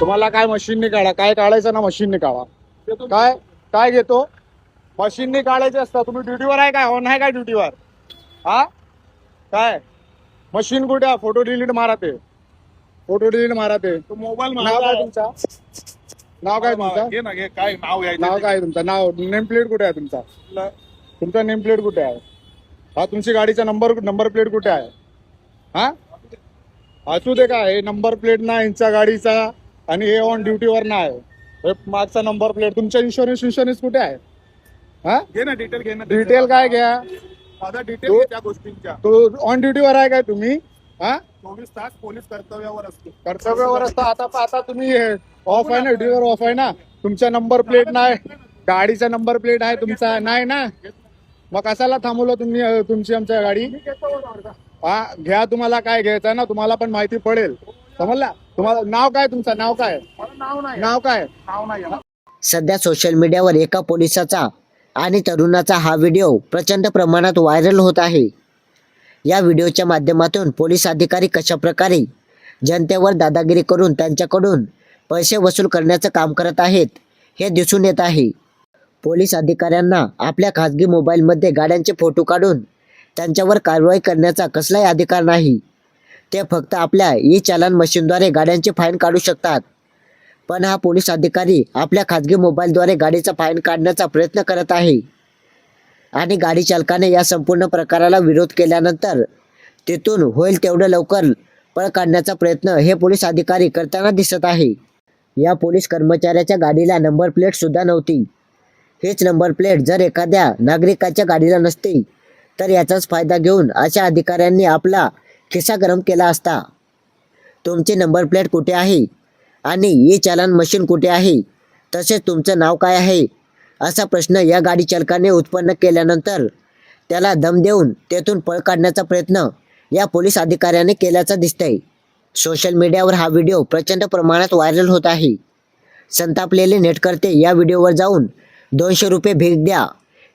तुम्हाला काय मशीनने काढा? काय काढायचं ना मशीनने काढा. काय? काय घेतो? मशीनने काढायचे असतं तुम्ही ड्युटीवर आहे काय? ऑन आहे काय ड्युटीवर हा? काय? मशीन कुठे आहे? फोटो डिलीट मारा ते. फोटो डिलीट मारा ते. मोबाईल नाव काय तुमचा? नाव काय तुमचं? काय नाव नाव काय तुमचं? नाव नेम प्लेट कुठे आहे तुमचा? तुमचा नेम प्लेट कुठे आहे? हा तुमची गाडीचा नंबर नंबर प्लेट कुठे आहे? हा? असू दे का हे नंबर प्लेट ना यांच्या गाडीचा. आणि हे ऑन ड्युटीवर ना आहे हे मागचा नंबर प्लेट तुमचा इन्शुरन्स इन्शुरन्स कुठे आहे? हा? घे ना डिटेल घे ना डिटेल काय घ्या? माझा डिटेल घे त्या गोष्टींच्या. तो ऑन ड्युटीवर आहे काय तुम्ही? हा? चोवीस तास पोलीस कर्तव्यावर असतो. कर्तव्यावर असता. आता आता तुम्ही ऑफ आहे ना ड्युटीवर ऑफ आहे ना. तुमचा नंबर प्लेट नाही. गाडीचा नंबर प्लेट आहे तुमचा. नाही ना? मग कशाला थांबवलं तुम्ही तुमची आमच्या गाडी? हा घ्या तुम्हाला काय घ्यायचं ना तुम्हाला पण माहिती पडेल. समजला तुम्हाला नाव काय तुमचं? नाव काय? नाव नाही नाव काय? नाव नाही सध्या सोशल मीडियावर एका पोलिसाचा आणि तरुणाचा हा व्हिडिओ प्रचंड प्रमाणात व्हायरल होत आहे. या व्हिडिओच्या माध्यमातून पोलीस अधिकारी कशाप्रकारे जनतेवर दादागिरी करून त्यांच्याकडून पैसे वसूल करण्याचं काम करत आहेत हे दिसून येत आहे. पोलीस अधिकाऱ्यांना आपल्या खाजगी मोबाईलमध्ये गाड्यांचे फोटो काढून त्यांच्यावर कारवाई करण्याचा कसलाही अधिकार नाही. ते फक्त आपल्या ई चालन मशीनद्वारे गाड्यांचे फाईन काढू शकतात. पण हा पोलीस अधिकारी आपल्या खाजगी मोबाईलद्वारे गाडीचा फाईन काढण्याचा प्रयत्न करत आहे. आणि गाडी चालकाने या संपूर्ण प्रकाराला विरोध केल्यानंतर तिथून होईल तेवढं लवकर पळ काढण्याचा प्रयत्न हे पोलीस अधिकारी करताना दिसत आहे. या पोलीस कर्मचाऱ्याच्या गाडीला नंबर प्लेट सुद्धा नव्हती. हेच नंबर प्लेट जर एखाद्या नागरिकाच्या गाडीला नसते तर याचाच फायदा घेऊन अशा अधिकाऱ्यांनी आपला खिस्सा गरम केला असता. तुमचे नंबर प्लेट कुठे आहे? आणि ई चालन मशीन कुठे आहे? तसेच तुमचं नाव काय आहे? असा प्रश्न या गाडी चालकाने उत्पन्न केल्यानंतर त्याला दम देऊन तेथून पळ काढण्याचा प्रयत्न या पोलीस अधिकाऱ्याने केल्याचा दिसतंय. सोशल मीडियावर हा व्हिडिओ प्रचंड प्रमाणात व्हायरल होत आहे. संतापलेले नेटकर्ते या व्हिडिओवर जाऊन दोनशे रुपये भीक द्या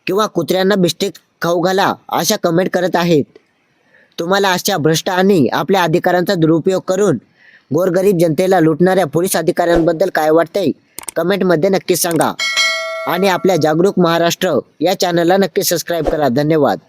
किंवा कुत्र्यांना बिस्टिक खाऊ घाला अशा कमेंट करत आहेत. तुम्हाला अशा भ्रष्ट आणि आपल्या अधिकारांचा दुरुपयोग करून गोरगरीब जनतेला लुटणाऱ्या पोलीस अधिकाऱ्यांबद्दल काय वाटतंय? कमेंटमध्ये नक्की सांगा. आणि आपल्या जागरूक महाराष्ट्र या चॅनलला नक्की सबस्क्राईब करा. धन्यवाद.